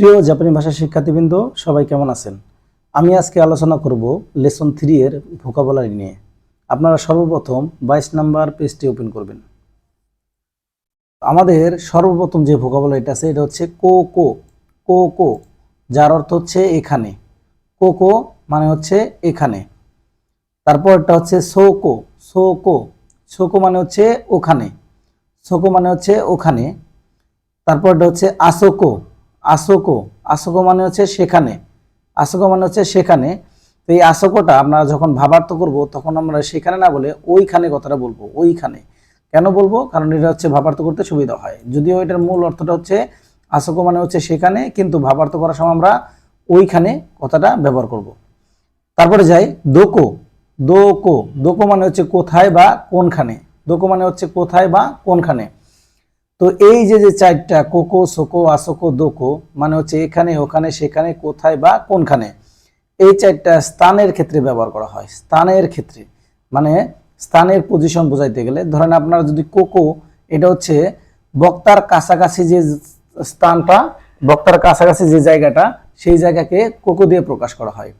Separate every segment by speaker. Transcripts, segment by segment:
Speaker 1: প্রিয় জাপানি ভাষা শিক্ষার্থীবৃন্দ, সবাই কেমন আছেন? আমি আজকে আলোচনা করব লেসন থ্রি এর ভোকাবুলারি নিয়ে। আপনারা সর্বপ্রথম বাইশ নাম্বার পেজটি ওপেন করবেন। আমাদের সর্বপ্রথম যে ভোকাবুলারিটা আছে, এটা হচ্ছে কো কো কো কো, যার অর্থ হচ্ছে এখানে। কো কো মানে হচ্ছে এখানে। তারপরটা হচ্ছে সোকো সোকো সোকো মানে হচ্ছে ওখানে সোকো মানে হচ্ছে ওখানে। তারপরটা হচ্ছে আসোকো আসোকো আসোকো মানে হচ্ছে সেখানে, আসোকো মানে হচ্ছে সেখানে। তো এই আসোকোটা আমরা যখন ভাবার্থ করব, তখন আমরা সেখানে না বলে ওইখানে কথাটা বলব, ওইখানে। কেন বলব? কারণ এটা হচ্ছে ভাবার্থ করতে সুবিধা হয়। যদিও এটার মূল অর্থটা হচ্ছে আসোকো মানে হচ্ছে সেখানে, কিন্তু ভাবার্থ করার সময় আমরা ওইখানে কথাটা ব্যবহার করব। তারপরে যাই, দোকো দোকো দোকো মানে হচ্ছে কোথায় বা কোনখানে, দোকো মানে হচ্ছে কোথায় বা কোনখানে। তো এই যে যে চারটা, কোকো, সোকো, আসোকো, দোকো মানে হচ্ছে এখানে, ওখানে, সেখানে, কোথায় বা কোনখানে, এই চারটা স্থানের ক্ষেত্রে ব্যবহার করা হয়। স্থানের ক্ষেত্রে মানে স্থানের পজিশন বোঝাইতে গেলে, ধরেন আপনার যদি কোকো, এটা হচ্ছে বক্তার কাছাকাছি যে স্থানটা, বক্তার কাছাকাছি যে জায়গাটা, সেই জায়গাকে কোকো দিয়ে প্রকাশ করা হয়।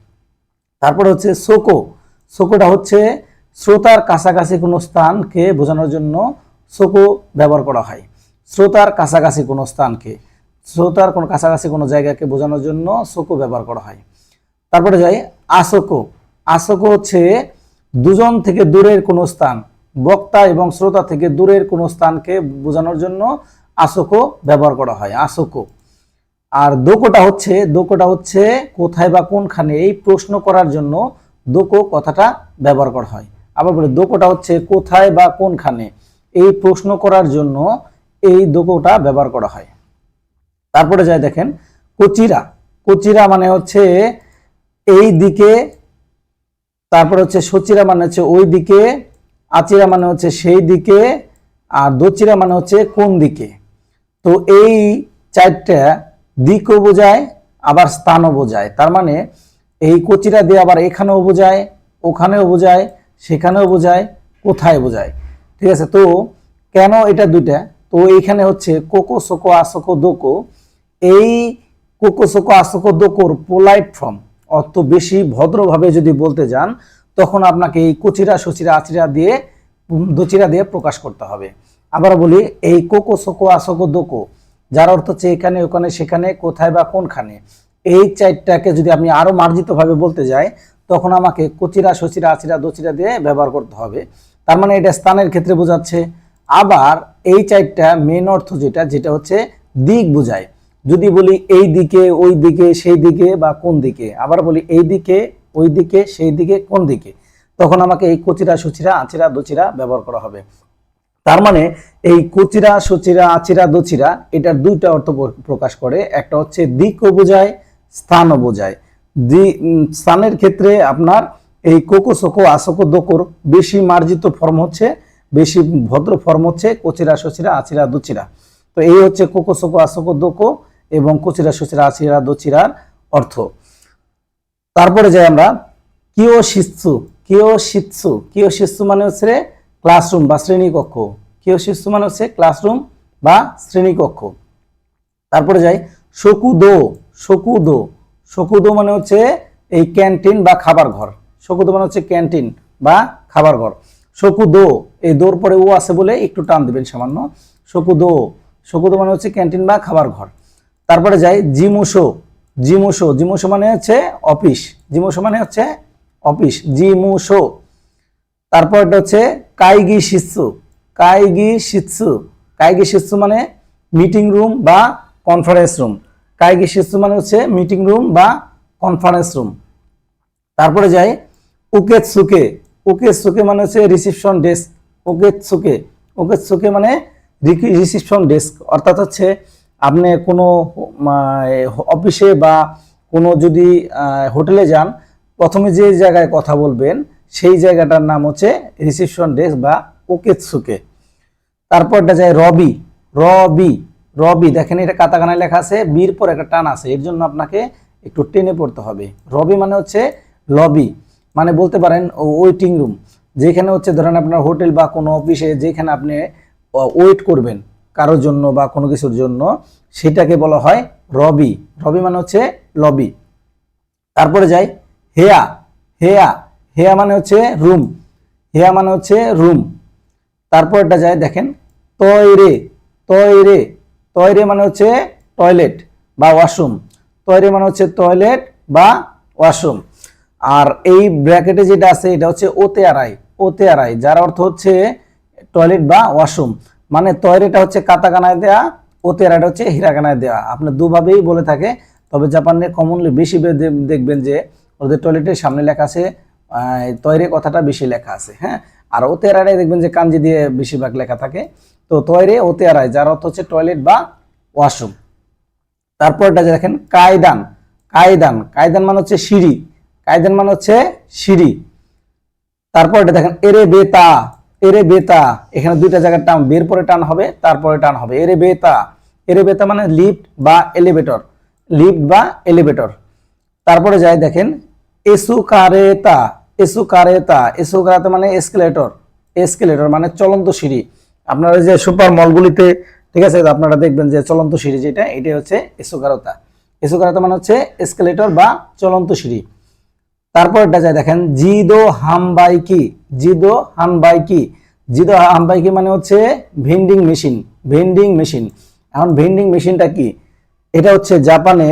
Speaker 1: তারপর হচ্ছে সোকো, সোকোটা হচ্ছে শ্রোতার কাছাকাছি কোনো স্থানকে বোঝানোর জন্য সোকো ব্যবহার করা হয়। শ্রোতার কাছাকাছি কোনো স্থানকে, শ্রোতার কোনো কাছাকাছি কোনো জায়গাকে বোঝানোর জন্য সোকো ব্যবহার করা হয়। তারপরে যাই, আসোকো। আসোকো হচ্ছে দুজন থেকে দূরের কোনো স্থান, বক্তা এবং শ্রোতা থেকে দূরের কোনো স্থানকে বোঝানোর জন্য আসোকো ব্যবহার করা হয়, আসোকো। আর দোকোটা হচ্ছে দোকোটা হচ্ছে কোথায় বা কোনখানে এই প্রশ্ন করার জন্য দোকো কথাটা ব্যবহার করা হয়। আবার বলি, দোকোটা হচ্ছে কোথায় বা কোনখানে এই প্রশ্ন করার জন্য এই দোকোটা ব্যবহার করা হয়। তারপরে যাই দেখেন, কচিরা। কচিরা মানে হচ্ছে এই দিকে, তারপরে হচ্ছে সচিরা মানে হচ্ছে ওই দিকে, আচিরা মানে হচ্ছে সেই দিকে, আর দচিরা মানে হচ্ছে কোন দিকে। তো এই চারটা দিকও বোঝায়, আবার স্থানও বোঝায়। তার মানে এই কচিরা দিয়ে আবার এখানেও বোঝায়, ওখানেও বোঝায়, সেখানেও বোঝায়, কোথায় বোঝায়। ঠিক আছে, তো কেন এটা দুইটা? তো এইখানে হচ্ছে কোকো সোকো আসোকো দোকো। এই কোকো সোকো আসোকো দোকোর পোলাইট ফর্ম অত বেশি ভদ্রভাবে যদি বলতে যান, তখন আপনাকে এই কচিরা, সচিরা, আচিরা দিয়ে দচিরা দিয়ে প্রকাশ করতে হবে। আবার বলি, এই কোকো সোকো আসোকো দোকো, যার অর্থ হচ্ছে এখানে, ওখানে, সেখানে, কোথায় বা কোনখানে, এই চারটাকে যদি আপনি আরও মার্জিতভাবে বলতে যাই, তখন আমাকে কচিরা, সচিরা, আচিরা, দচিরা দিয়ে ব্যবহার করতে হবে। তার মানে এটা স্থানের ক্ষেত্রে বোঝাচ্ছে। আবার এই চারটা মেন অর্থ যেটা যেটা হচ্ছে দিক বোঝায়। যদি বলি এই দিকে, ওই দিকে, সেই দিকে বা কোন দিকে, আবার বলি এই দিকে, ওই দিকে, সেই দিকে, কোন দিকে, তখন আমাকে এই কচিরা, সচিরা, আচিরা, দচিরা ব্যবহার করা হবে। তার মানে এই কচিরা, সচিরা, আচিরা, দচিরা, এটার দুইটা অর্থ প্র- প্রকাশ করে। একটা হচ্ছে দিকও বোঝায়, স্থানও বোঝায়। দি- স্থানের ক্ষেত্রে আপনার এই কোকো, সোকো আসোকো দোকোর বেশি মার্জিত ফর্ম হচ্ছে বেশি ভদ্র ফর্ম হচ্ছে কচিরা, সচিরা, আচিরা, দুচিরা। তো এই হচ্ছে কোকো, সোকো, আসোকো, দোকো এবং কচিরা, সচিরা, আচিরা, দচিরার অর্থ। তারপরে যাই আমরা, কিও শিৎসু কিও শিৎসু কিও শিৎসু মানে হচ্ছে ক্লাসরুম বা শ্রেণীকক্ষ। কিও শিৎসু মানে হচ্ছে ক্লাসরুম বা শ্রেণীকক্ষ। তারপরে যাই, শকুদো শকুদো শকুদো মানে হচ্ছে এই ক্যান্টিন বা খাবার ঘর। শকুদো মানে হচ্ছে ক্যান্টিন বা খাবার ঘর। শকুদো এই দোর পরে ও আছে বলে একটু টান দিবেন সামান্য। শকুদো শকুদো মানে হচ্ছে ক্যান্টিন বা খাবার ঘর। তারপরে যাই, জিমুসো জিমুসো জিমুসো মানে হচ্ছে অফিস, জিমুসো মানে হচ্ছে অফিস, জিমুসো। তারপর এটা হচ্ছে কাইগি শিৎসু কাইগি শিৎসু কাইগি শিৎসু মানে মিটিং রুম বা কনফারেন্স রুম। কাইগি শিৎসু মানে হচ্ছে মিটিং রুম বা কনফারেন্স রুম। তারপরে যাই, উকেতসুকে উকেতসুকে মানে হচ্ছে রিসিপশন ডেস্ক। উকেতসুকে উকেতসুকে মানে রিসিপশন ডেস্ক। অর্থাৎ হচ্ছে আপনি কোনো অফিসে বা কোনো যদি হোটেলে যান, প্রথমে যে জায়গায় কথা বলবেন, সেই জায়গাটার নাম হচ্ছে রিসিপশন ডেস্ক বা ওকেতসুকে তারপরটা যায় রবি রবি রবি। দেখেন এটা কাতাকানায় লেখা আছে বীর পর একটা টান আছে, এর জন্য আপনাকে একটু টেনে পড়তে হবে। রবি মানে হচ্ছে লবি মানে বলতে পারেন ওয়েটিং রুম। যেখানে হচ্ছে ধরেন আপনার হোটেল বা কোনো অফিসে যেখানে আপনি ওয়েট করবেন কারোর জন্য বা কোনো কিছুর জন্য, সেটাকে বলা হয় রবি। রবি মানে হচ্ছে লবি তারপরে যাই, হেয়া। হেয়া। হেয়া মানে হচ্ছে রুম হেয়া মানে হচ্ছে রুম তারপরটা যায় দেখেন তয়রে তয়রে তয়রে মানে হচ্ছে টয়লেট বা ওয়াশরুম তয়রে মানে হচ্ছে টয়লেট বা ওয়াশরুম আর এই ব্র্যাকেটে যেটা আছে, এটা হচ্ছে ওতে আড়াই ওতে আড়াই যার অর্থ হচ্ছে টয়লেট বা ওয়াশরুম মানে তয়রেটা হচ্ছে কাতাকানায় দেয়া ওতে আড়াইটা হচ্ছে হিরাকানায় দেওয়া আপনার দুভাবেই বলে থাকে, তবে জাপানে কমনলি বেশি দেখবেন যে ওদের টয়লেটের সামনে লেখা আছে তয়রে কথাটা বেশি লেখা আছে হ্যাঁ? আর ওতে আড়াই দেখবেন যে কাঞ্জি দিয়ে বেশিরভাগ লেখা থাকে। তো তয়রে ওতে আড়াই যার অর্থ হচ্ছে টয়লেট বা ওয়াশরুম তারপরটা দেখেন, কায়দান। কায়দান। কায়দান মানে হচ্ছে সিঁড়ি। কায়দান মানে হচ্ছে সিঁড়ি। তারপরটা দেখেন, এরে বেতা এরে বেতা এখানে দুইটা জায়গায় টান, বের পরে টান হবে, তারপরে টান হবে। এরে বেতা এরে বেতা মানে লিফট বা এলিভেটর, লিফট বা এলিভেটর। তারপরে যাই দেখেন এসু কারেতা এসু কারেতা এসু কারেতা মানে এসকেলেটর এসকেলেটর মানে চলন্ত সিঁড়ি। আপনারা যে সুপার মলগুলিতে, ঠিক আছে, আপনারা দেখবেন যে চলন্ত সিঁড়ি যেটা এটা হচ্ছে এসুকারতা। এসুকারতা মানে হচ্ছে এসকেলেটর বা চলন্ত সিঁড়ি। তারপরটা যায় দেখেন, জিদো হামবাইকি জিদো হামবাইকি। জিদো হামবাইকি মানে হচ্ছে ভেন্ডিং মেশিন ভেন্ডিং মেশিন। এখন ভেন্ডিং মেশিনটা কি? এটা হচ্ছে জাপানে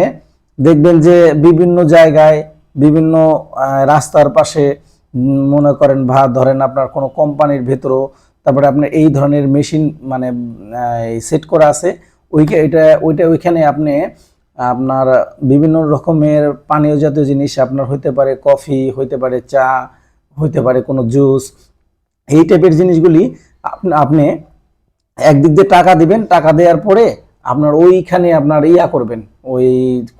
Speaker 1: দেখবেন যে বিভিন্ন জায়গায়, বিভিন্ন রাস্তার পাশে মনে করেন বা ধরেন আপনার কোনো কোম্পানির ভেতরও তারপরে আপনার এই ধরনের মেশিন মানে সেট করা আছে। ওইকে এটা, ওইটা ওইখানে আপনি আপনার বিভিন্ন রকমের পানীয় জাতীয় জিনিস আপনার হইতে পারে কফি, হইতে পারে চা, হইতে পারে কোনো জুস। এই টাইপের জিনিসগুলি আপনি একদিক দিয়ে টাকা দিবেন, টাকা দেওয়ার পরে আপনার ওইখানে আপনার ইয়া করবেন। ওই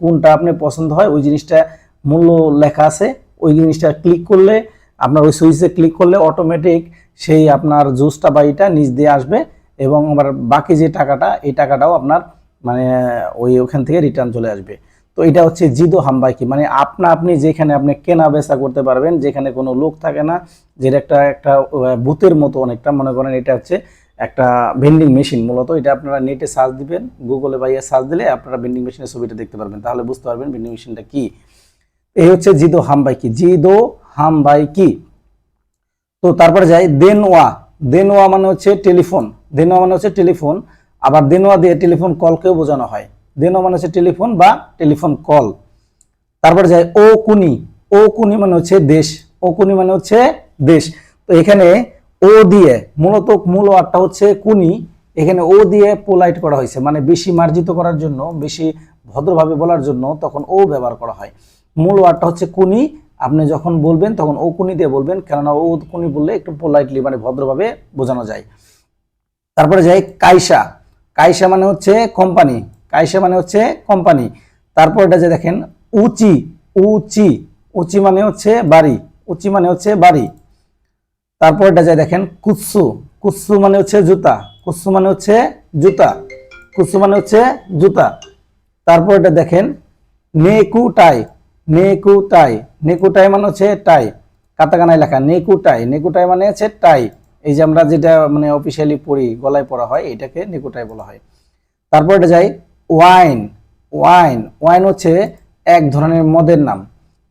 Speaker 1: কোনটা আপনি পছন্দ হয়, ওই জিনিসটা মূল্য লেখা আছে, ওই জিনিসটা ক্লিক করলে, আপনার ওই সুইচে ক্লিক করলে অটোমেটিক সেই আপনার জুসটা বা এটা নিচ দিয়ে আসবে এবং আবার বাকি যে টাকাটা, এই টাকাটাও আপনার মানে ওই ওখান থেকে রিটার্ন চলে আসবে। তো এটা হচ্ছে জিদো হাম্বাইকি মানে আপনা আপনি যেখানে আপনি কেনা বেচা করতে পারবেন, যেখানে কোনো লোক থাকে না, যেটা একটা একটা বুথের মতো অনেকটা। মনে করেন এটা হচ্ছে একটা ভেন্ডিং মেশিন মূলত। এটা আপনারা নেটে সার্চ দিবেন গুগলে বা ইয়ে সার্চ দিলে আপনারা ভেন্ডিং মেশিনের ছবিটা দেখতে পারবেন। তাহলে বুঝতে পারবেন ভেন্ডিং মেশিনটা কি। এই হচ্ছে জিদো হামবাইকি জিদো হামবাইকি তো তারপরে যাই, দেনওয়া। দেনওয়া মানে হচ্ছে টেলিফোন। দেনওয়া মানে হচ্ছে টেলিফোন। আবার দেনোয়া দিয়ে টেলিফোন কলকেও বোঝানো হয়। দেনওয়া মানে হচ্ছে টেলিফোন বা টেলিফোন কল। তারপরে যাই ও কুনি ও কুনি মানে হচ্ছে দেশ। ও কুনি মানে হচ্ছে দেশ। তো এখানে ও দিয়ে মূলত মূল ওয়ার্ডটা হচ্ছে কুনি। এখানে ও দিয়ে পোলাইট করা হয়েছে। মানে বেশি মার্জিত করার জন্য, বেশি ভদ্রভাবে বলার জন্য তখন ও ব্যবহার করা হয়। মূল ওয়ার্ডটা হচ্ছে কুনি। আপনি যখন বলবেন তখন ও কুনি দিয়ে বলবেন, কেননা ও কুনি বললে একটু পোলাইটলি মানে ভদ্রভাবে বোঝানো যায়। তারপরে যাই কাইসা। কাইসা মানে হচ্ছে কোম্পানি, কাইসা মানে হচ্ছে কোম্পানি। তারপর এটা যে দেখেন, উচি উচি উচি মানে হচ্ছে বাড়ি, উচি মানে হচ্ছে বাড়ি। তারপর এটা যায় দেখেন, কুৎসু কুৎসু মানে হচ্ছে জুতা, কুৎসু মানে হচ্ছে জুতা, কুৎসু মানে হচ্ছে জুতা। তারপর এটা দেখেন নেকু টাই নেকু টাই নেকু টাই মানে হচ্ছে টাই। কাতাকানায় লেখা নেকু টাই নেকু টাই মানে হচ্ছে টাই। এই যে আমরা যেটা মানে অফিসিয়ালি পড়ি, গলায় পড়া হয়, এটাকে নিকোটাই বলা হয়। তারপর এটা যাই ওয়াইন ওয়াইন ওয়াইন হচ্ছে এক ধরনের মদের নাম।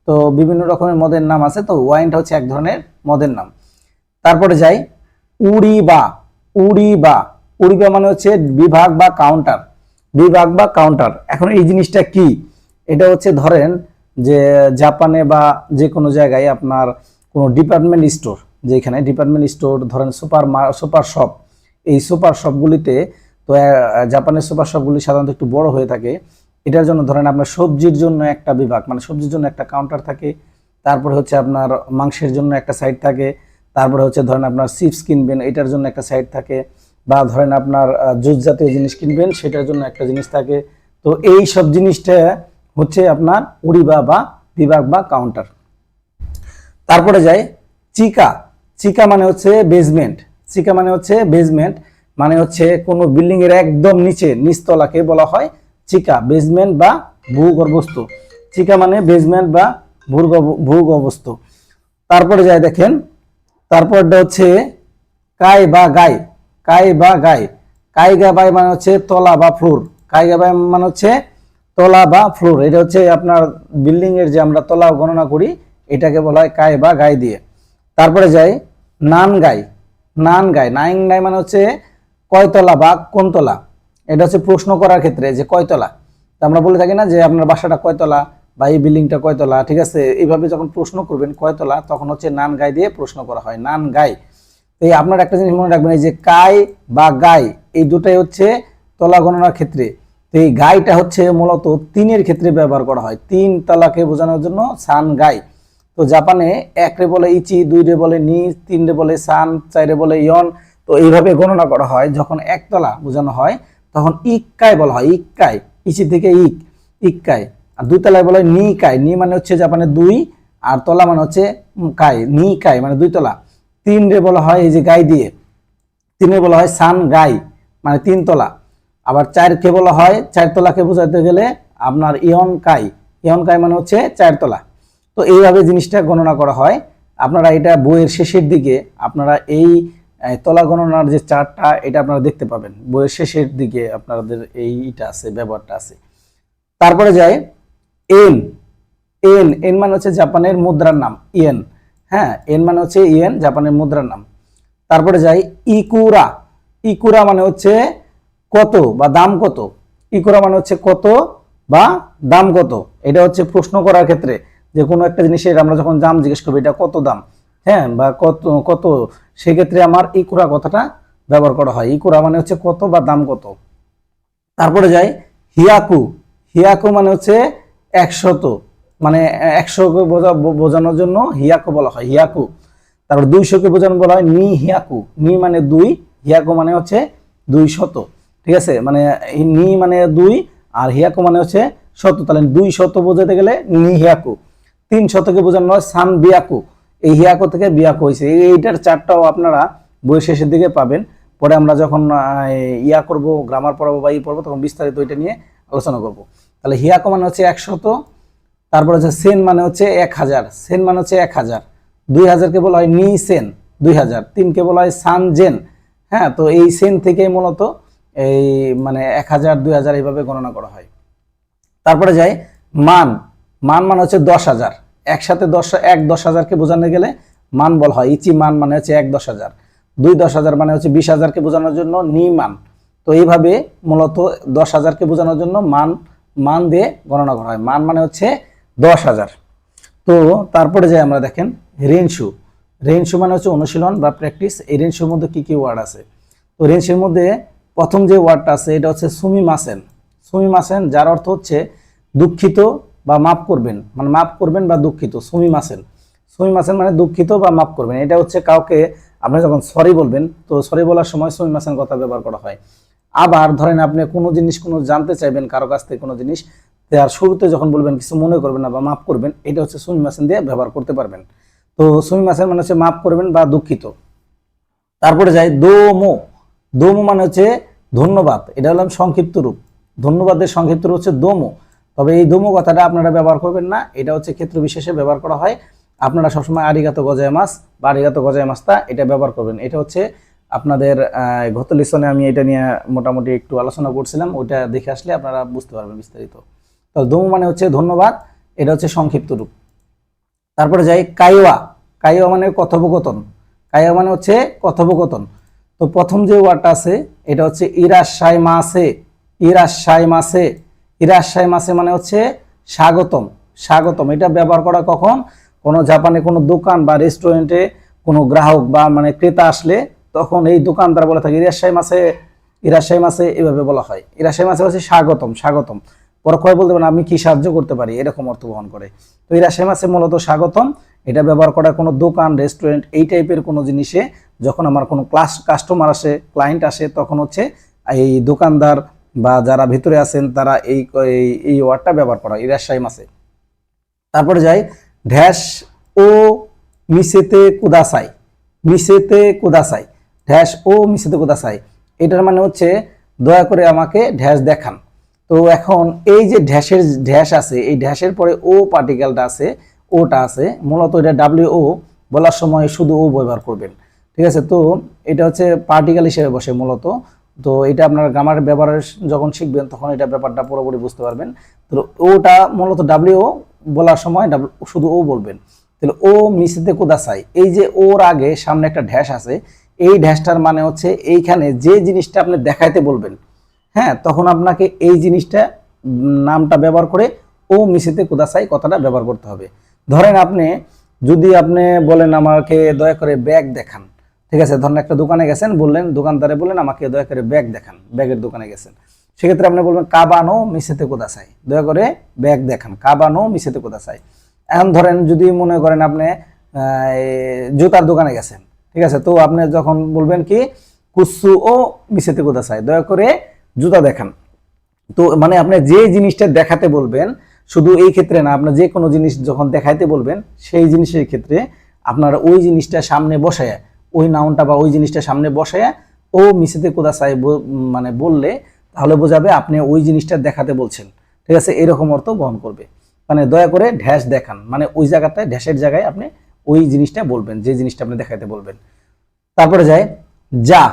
Speaker 1: তো বিভিন্ন রকমের মদের নাম আছে, তো ওয়াইনটা হচ্ছে এক ধরনের মদের নাম। তারপরে যাই উড়িবা উড়িবা। উড়িবা মানে হচ্ছে বিভাগ বা কাউন্টার বিভাগ বা কাউন্টার এখন এই জিনিসটা কি? এটা হচ্ছে ধরেন যে জাপানে বা যে কোনো জায়গায় আপনার কোনো ডিপার্টমেন্ট স্টোর যেখানে ডিপার্টমেন্ট স্টোর ধরেন সুপার সুপার শপ এই সুপার শপগুলিতে তো জাপানের সুপার শপগুলি সাধারণত একটু বড় হয়ে থাকে। এটার জন্য ধরেন আপনার সবজির জন্য একটা বিভাগ মানে সবজির জন্য একটা কাউন্টার থাকে, তারপরে হচ্ছে আপনার মাংসের জন্য একটা সাইড থাকে, তারপরে হচ্ছে ধরেন আপনার চিপস কিনবেন, এটার জন্য একটা সাইড থাকে, বা ধরেন আপনার জুস জাতীয় জিনিস কিনবেন, সেটার জন্য একটা জিনিস থাকে। তো এই সব জিনিসটা হচ্ছে আপনার উড়িবা বা বিভাগ বা কাউন্টার তারপরে যাই, চিকা। চিকা মানে হচ্ছে বেসমেন্ট চিকা মানে হচ্ছে বেসমেন্ট মানে হচ্ছে কোনো বিল্ডিং এর একদম নিচে, নিচতলাকে বলা হয় চিকা বেসমেন্ট বা ভূগর্ভস্থ। চিকা মানে বেসমেন্ট বা ভূগর্ভ- ভূগর্ভস্থ। তারপরে যাই দেখেন, তারপরটা হচ্ছে কাই বা গাই কাই বা গাই কাইগা বাই মানে হচ্ছে তলা বা ফ্লোর। কাইগা বাই মানে হচ্ছে তলা বা ফ্লোর। এটা হচ্ছে আপনার বিল্ডিং এর যে আমরা তলা গণনা করি, এটাকে বলা হয় কাই বা গাই দিয়ে। তারপরে যাই নান গাই নান গাই নাইন গাই মানে হচ্ছে কয়তলা বা কোনতলা? এটা হচ্ছে প্রশ্ন করার ক্ষেত্রে যে কয়তলা। তা আমরা বলে থাকি না যে আপনার বাসাটা কয়তলা বা এই বিল্ডিংটা কয়তলা, ঠিক আছে? এইভাবে যখন প্রশ্ন করবেন কয়তলা, তখন হচ্ছে নান গাই দিয়ে প্রশ্ন করা হয়, নান গাই। এই আপনার একটা জিনিস মনে রাখবেন, এই যে কাই বা গাই, এই দুটাই হচ্ছে তলা গণনার ক্ষেত্রে। তো এই গাইটা হচ্ছে মূলত তিনের ক্ষেত্রে ব্যবহার করা হয়, তিন তলাকে বোঝানোর জন্য সান গাই। তো জাপানে এক রে বলে ইচি দুই রে বলে নি তিন রে বলে সান চার রে বলে ইয়ন, তো এইভাবে গণনা করা হয়। যখন একতলা বোঝানো হয়, তখন ইক্কাই বলা হয়, ইক্কাই। ইচি থেকে ইক, ইক্কাই। আর দুই তলায় বলা নি কাই। নি মানে হচ্ছে জাপানে দুই, আর তলা মানে হচ্ছে কাই, নি কাই মানে দুই তলা তিন রে বলা হয় এই যে গাই দিয়ে। তিনে বলা হয় সান গাই মানে তিন তলা আবার চারকে বলা হয় চার তলাকে বোঝাতে গেলে আপনার ইয়ন কাই। ইয়ন কাই মানে হচ্ছে চার তলা তো এইভাবে জিনিসটা গণনা করা হয়। আপনারা এটা বইয়ের শেষের দিকে আপনারা এই তলা গণনার যে চার্টটা, এটা আপনারা দেখতে পাবেন। বইয়ের শেষের দিকে আপনাদের এইটা আছে, ব্যবহারটা আছে। তারপরে যায় এন এন এন মানে হচ্ছে জাপানের মুদ্রার নাম, ইয়েন। হ্যাঁ এন মানে হচ্ছে ইয়েন, জাপানের মুদ্রার নাম। তারপরে যাই ইকুরা। ইকুরা মানে হচ্ছে কত বা দাম কত? ইকুরা মানে হচ্ছে কত বা দাম কত? এটা হচ্ছে প্রশ্ন করার ক্ষেত্রে। যে কোনো একটা জিনিসের আমরা যখন দাম জিজ্ঞেস করব, এটা কত দাম? হ্যাঁ বা কত কত? সেক্ষেত্রে আমার ইকুরা কথাটা ব্যবহার করা হয়। ইকুরা মানে হচ্ছে কত বা দাম কত। তারপরে যাই, হিয়াকু। হিয়াকু মানে হচ্ছে একশত। মানে একশোকে বোঝা, বোঝানোর জন্য হিয়াকু বলা হয়, হিয়াকু। তারপর দুইশোকে বোঝানো বলা হয় নি হিয়াকু। নি মানে দুই, হিয়াকু মানে হচ্ছে দুই শত ঠিক আছে? মানে নি মানে দুই আর হিয়াকু মানে হচ্ছে শত। তাহলে দুই শত বোঝাতে গেলে নি হিয়াকু। তিন শতকে বোঝানো হয় সান বিয়াকু। এই হিয়াকু থেকে বিয়াকু হয়েছে। এইটার চারটাও আপনারা বই শেষের দিকে পাবেন। পরে আমরা যখন ইয়া করব গ্রামার পড়াবো বা ই পড়ব, তখন বিস্তারিত ওইটা নিয়ে আলোচনা করব। তাহলে হিয়াকু মানে হচ্ছে একশত তারপর হচ্ছে সেন মানে হচ্ছে এক হাজার। সেন মানে হচ্ছে এক হাজার। দুই হাজারকে বলা হয় নি সেন, দুই হাজার। তিনকে বলা হয় সান জেন। হ্যাঁ তো এই সেন থেকে মূলত এই মানে এক হাজার, দুই হাজার এইভাবে গণনা করা হয়। তারপরে যাই মান। মান মানে হচ্ছে দশ হাজার। একসাথে দশ, এক দশ হাজারকে বোঝানো গেলে মান বলা হয়। ইচি মান মানে হচ্ছে এক দশ হাজার। দুই দশ হাজার মানে হচ্ছে বিশ হাজারকে বোঝানোর জন্য নি মান। তো এইভাবে মূলত দশ হাজারকে বোঝানোর জন্য মান মান দিয়ে গণনা করা হয়। মান মানে হচ্ছে দশ হাজার। তো তারপরে যাই আমরা দেখেন, রেনশু। রেনশু মানে হচ্ছে অনুশীলন বা প্র্যাকটিস। এই রেনশুর মধ্যে কী কী ওয়ার্ড আছে? তো রেনশুর মধ্যে প্রথম যে ওয়ার্ডটা আছে, এটা হচ্ছে সুমি মাসেন সুমি মাসেন যার অর্থ হচ্ছে দুঃখিত বা মাফ করবেন মানে মাফ করবেন বা দুঃখিত, সুমি মাসেন। সুমি মাসেন মানে দুঃখিত বা মাফ করবেন। এটা হচ্ছে কাউকে আপনি যখন সরি বলবেন, তো সরি বলার সময় সুমি মাসেন কথা ব্যবহার করা হয়। আবার ধরেন আপনি কোনো জিনিস কোনো জানতে চাইবেন কারও কাছ থেকে কোনো জিনিস তার শুরুতে যখন বলবেন কিছু মনে করবেন না বা মাফ করবেন, এটা হচ্ছে সুমি মাসেন দিয়ে ব্যবহার করতে পারবেন। তো সুমি মাসেন মানে হচ্ছে মাফ করবেন বা দুঃখিত। তারপরে যাই দোমো। দোমো মানে হচ্ছে ধন্যবাদ। এটা হলাম সংক্ষিপ্ত রূপ। ধন্যবাদের সংক্ষিপ্ত রূপ হচ্ছে দোমো। তবে এই দোমো কথাটা আপনারা ব্যবহার করবেন না। এটা হচ্ছে ক্ষেত্র বিশেষে ব্যবহার করা হয়। আপনারা সবসময় আরিগাতো গজায় মাছ বা আরিগাতো গজায় মাছটা এটা ব্যবহার করবেন। এটা হচ্ছে আপনাদের গত লিসনে আমি এটা নিয়ে মোটামুটি একটু আলোচনা করছিলাম। ওইটা দেখে আসলে আপনারা বুঝতে পারবেন বিস্তারিত। তো দোমো মানে হচ্ছে ধন্যবাদ। এটা হচ্ছে সংক্ষিপ্ত রূপ। তারপরে যাই, কাইওয়া। কাইওয়া মানে কথোপকথন। কাইওয়া মানে হচ্ছে কথোপকথন। তো প্রথম যে ওয়ার্ডটা আছে, এটা হচ্ছে ইরাশাই মাসে ইরাশাই মাসে ইরাশাই মাসে মানে হচ্ছে স্বাগতম স্বাগতম। এটা ব্যবহার করা কখন? কোনো জাপানে কোনো দোকান বা রেস্টুরেন্টে কোনো গ্রাহক বা মানে ক্রেতা আসলে তখন এই দোকানদার বলে থাকে, ইরাশাই মাসে ইরাশাই মাসে এভাবে বলা হয়। ইরাশাই মাসে হচ্ছে স্বাগতম স্বাগতম। পরে কয় বলতে পারেন, আমি কি সাহায্য করতে পারি? এরকম অর্থ বহন করে। তো ইরাশাই মাসে মূলত স্বাগতম। এটা ব্যবহার করা কোনো দোকান, রেস্টুরেন্ট, এই টাইপের কোনো জিনিসে যখন আমার কোনো ক্লাস, কাস্টমার আসে, ক্লায়েন্ট আসে, তখন হচ্ছে এই দোকানদার বা যারা ভিতরে আছেন, তারা এই এই- এই ওয়ার্ডটা ব্যবহার করা ইরাশাই মাসে তারপরে যাই, ঢ্যাস ও মিসেতে কুদাসাই। মিসেতে কুদাসাই। ঢ্যাস ও মিসেতে কুদাসাই। এটার মানে হচ্ছে, দয়া করে আমাকে ঢ্যাস দেখান। তো এখন এই যে ঢ্যাসের, ঢ্যাস আছে, এই ঢ্যাসের পরে ও পার্টিকেলটা আছে, ওটা আছে, মূলত এটা ডাব্লিউ ও বলার সময় শুধু ও ব্যবহার করবেন। ঠিক আছে? তো এটা হচ্ছে পার্টিকেল হিসেবে বসে মূলত। তো এটা আপনার গ্রামার ব্যবহার যখন শিখবেন, তখন এটা ব্যাপারটা পুরোপুরি বুঝতে পারবেন। তো ওটা মূলত ডাব্লিউ বলার সময় শুধু ও বলবেন। তাহলে ও মিশিতে কোদাসাই এই যে ওর আগে সামনে একটা ড্যাশ আছে, এই ঢ্যাসটার মানে হচ্ছে এইখানে যে জিনিসটা আপনি দেখাইতে বলবেন হ্যাঁ তখন আপনাকে এই জিনিসটা নামটা ব্যবহার করে ও মিশিতে কোদাসাই কথাটা ব্যবহার করতে হবে। ধরেন আপনি, যদি আপনি বলেন আমাকে দয়া করে ব্যাগ দেখান ঠিক আছে, ধরেন একটা দোকানে গেছেন, বললেন, দোকানদারে বললেন, আমাকে দয়া করে ব্যাগ দেখান। ব্যাগের দোকানে গেছেন। সেক্ষেত্রে আপনি বলবেন, কাবানো মিশিতে কোদাসাই দয়া করে ব্যাগ দেখান, কাবানো মিশিতে চাই? এখন ধরেন, যদি মনে করেন আপনি জুতার দোকানে গেছেন, ঠিক আছে, তো আপনি যখন বলবেন কি, কুসু ও মিশেতে কোথা চাই? দয়া করে জুতা দেখান। তো মানে আপনি যে জিনিসটা দেখাতে বলবেন, শুধু এই ক্ষেত্রে না আপনার যে কোনো জিনিস যখন দেখাইতে বলবেন, সেই জিনিসের ক্ষেত্রে আপনার ওই জিনিসটা সামনে বসায় ওই নাউনটা বা ওই জিনিসটা সামনে বসায় ও মিশিতে কোদাসাই মানে বললে, তাহলে বোঝাবে আপনি ওই জিনিসটা দেখাতে বলছেন। ঠিক আছে? এরকম অর্থ বহন করবে। মানে দয়া করে ঢ্যাস দেখান। মানে ওই জায়গাটায়, ঢ্যাসের জায়গায় আপনি ওই জিনিসটা বলবেন, যে জিনিসটা আপনি দেখাতে বলবেন। তারপরে যায়, যা।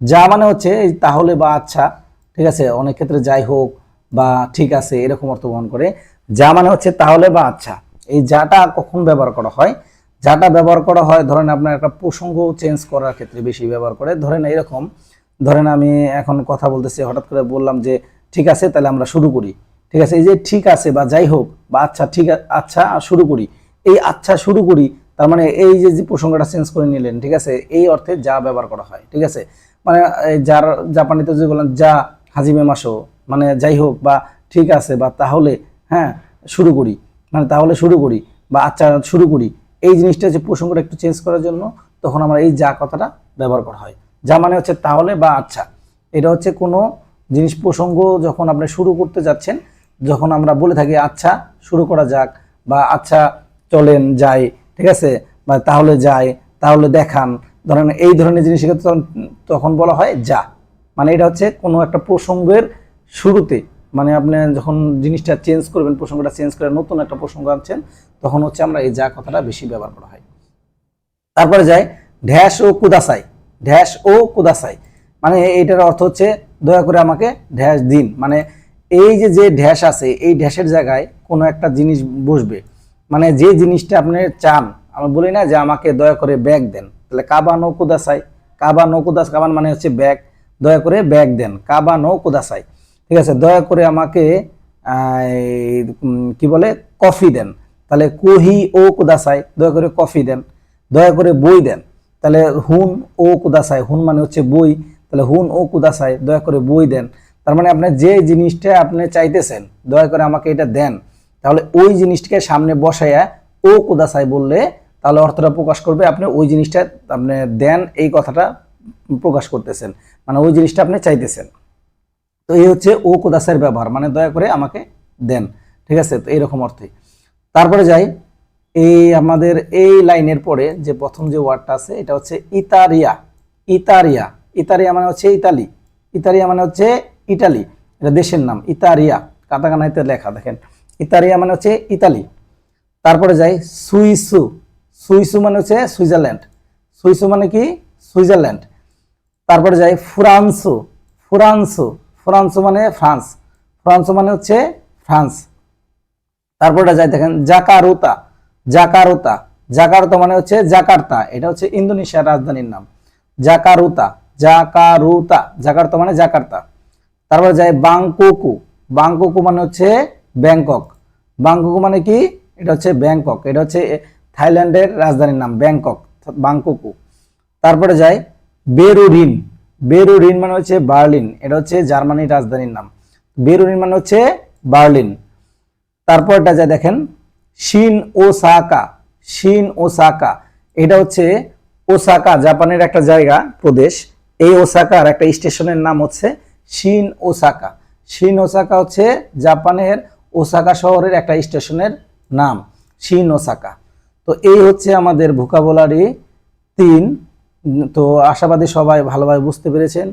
Speaker 1: যা মানে হচ্ছে তাহলে বা আচ্ছা ঠিক আছে? অনেক ক্ষেত্রে যাই হোক বা ঠিক আছে, এরকম অর্থ বহন করে। যা মানে হচ্ছে তাহলে বা আচ্ছা। এই যাটা কখন ব্যবহার করা হয়? যাটা ব্যবহার করা হয়, ধরেন আপনার একটা প্রসঙ্গ চেঞ্জ করার ক্ষেত্রে বেশি ব্যবহার করে। ধরেন এরকম, ধরেন আমি এখন কথা বলতেছি, হঠাৎ করে বললাম যে, ঠিক আছে, তাহলে আমরা শুরু করি। ঠিক আছে, এই যে ঠিক আছে বা যাই হোক, বা আচ্ছা ঠিক আচ্ছা শুরু করি। এই আচ্ছা শুরু করি, তার মানে এই যে যে প্রসঙ্গটা চেঞ্জ করে নিলেন, ঠিক আছে, এই অর্থে যা ব্যবহার করা হয়, ঠিক আছে? মানে যার জাপানিতে যদি বলেন, যা, হাজিমে মাসো। মানে যাই হোক, বা ঠিক আছে, বা তাহলে হ্যাঁ শুরু করি। মানে তাহলে শুরু করি, বা আচ্ছা শুরু করি। এই জিনিসটা যে প্রসঙ্গটা একটু চেঞ্জ করার জন্য তখন আমরা এই যা কথাটা ব্যবহার করা হয়। যা মানে হচ্ছে তাহলে বা আচ্ছা। এটা হচ্ছে কোনো জিনিস প্রসঙ্গ যখন আপনি শুরু করতে যাচ্ছেন, যখন আমরা বলে থাকি আচ্ছা শুরু করা যাক বা আচ্ছা চলেন, যাই, ঠিক আছে? বা তাহলে যাই, তাহলে দেখান। ধরেন এই ধরনের জিনিসের ক্ষেত্রে তখন- তখন বলা হয় যা। মানে এটা হচ্ছে কোনো একটা প্রসঙ্গের শুরুতে মানে আপনি যখন জিনিসটা চেঞ্জ করবেন, প্রসঙ্গটা চেঞ্জ করে নতুন একটা প্রসঙ্গ আনছেন, তখন হচ্ছে আমরা এই যা কথাটা বেশি ব্যবহার করা হয়। তারপরে যায় ঢ্যাস ও কুদাসাই ঢ্যাস ও কুদাসাই। মানে এইটার অর্থ হচ্ছে, দয়া করে আমাকে ঢ্যাস দিন। মানে এই যে যে ঢ্যাস আছে, এই ঢ্যাসের জায়গায় কোনো একটা জিনিস বসবে। মানে যে জিনিসটা আপনি চান, আমি বলি না যে আমাকে দয়া করে ব্যাগ দেন। তাহলে কাবা নো কুদাসাই, কাবা নো কুদাস কাবান মানে হচ্ছে ব্যাগ দয়া করে ব্যাগ দেন। কাবা নো কুদাসাই। ঠিক আছে? দয়া করে আমাকে কি বলে? কফি দেন। তাহলে কুহি ও কুদাসাই দয়া করে কফি দেন। দয়া করে বই দেন। তাহলে হুন ও কুদাসাই হুন মানে হচ্ছে বই। তাহলে হুন ও কুদাসাই দয়া করে বই দেন। তার মানে আপনি যে জিনিসটা আপনি চাইতেছেন, দয়া করে আমাকে এটা দেন। তাহলে ওই জিনিসটাকে সামনে বসাইয়া ও কুদাসাই বললে, তাহলে অর্থটা প্রকাশ করবে, আপনি ওই জিনিসটা আপনি দেন, এই কথাটা প্রকাশ করতেছেন। মানে ওই জিনিসটা আপনি চাইতেছেন। তো এই হচ্ছে ও কোদাসের ব্যবহার মানে দয়া করে আমাকে দেন, ঠিক আছে? তো এইরকম অর্থে। তারপরে যাই, এই আমাদের এই লাইনের পরে যে প্রথম যে ওয়ার্ডটা আছে, এটা হচ্ছে ইতারিয়া ইতারিয়া ইতারিয়া মানে হচ্ছে ইতালি, ইতারিয়া মানে হচ্ছে ইটালি, এটা দেশের নাম, ইতারিয়া কাতাকানাইতে লেখা, দেখেন। ইতারিয়া মানে হচ্ছে ইতালি। তারপরে যাই, সুইসু সুইসু মানে হচ্ছে সুইজারল্যান্ড, সুইসু মানে কি? সুইজারল্যান্ড। তারপরে যাই, ফ্রান্সো ফ্রান্সো ফ্রান্সো মানে ফ্রান্স। ফ্রান্সো মানে হচ্ছে ফ্রান্স। তারপরে যাই দেখেন, জাকারুতা জাকারুতা। জাকারুতা মানে হচ্ছে জাকার্তা, এটা হচ্ছে ইন্দোনেশিয়ার রাজধানীর নাম। জাকারুতা জাকারুতা, জাকার্তা মানে জাকার্তা। তারপরে যাই বাংকোকু বাংকোকু মানে হচ্ছে ব্যাংকক। বাংকোকু মানে কি? এটা হচ্ছে ব্যাংকক, এটা হচ্ছে থাইল্যান্ডের রাজধানীর নাম, ব্যাংকক, বাংকোকু। তারপরে যাই বেরুরিন বেরুরিন মানে হচ্ছে বার্লিন, এটা হচ্ছে জার্মানির রাজধানীর নাম। বেরুরিন মানে হচ্ছে বার্লিন। তারপরটা যা দেখেন, শিন ওসাকা শিন ওসাকা, এটা হচ্ছে ওসাকা, জাপানের একটা জায়গা, প্রদেশ। এই ওসাকার একটা স্টেশনের নাম হচ্ছে শিন ওসাকা। শিন ওসাকা হচ্ছে জাপানের ওসাকা শহরের একটা স্টেশনের নাম, শিন ওসাকা। তো এই হচ্ছে আমাদের ভোকাবুলারি তিন। তো আশাবাদী সবাই ভালোভাবে বুঝতে পেরেছেন।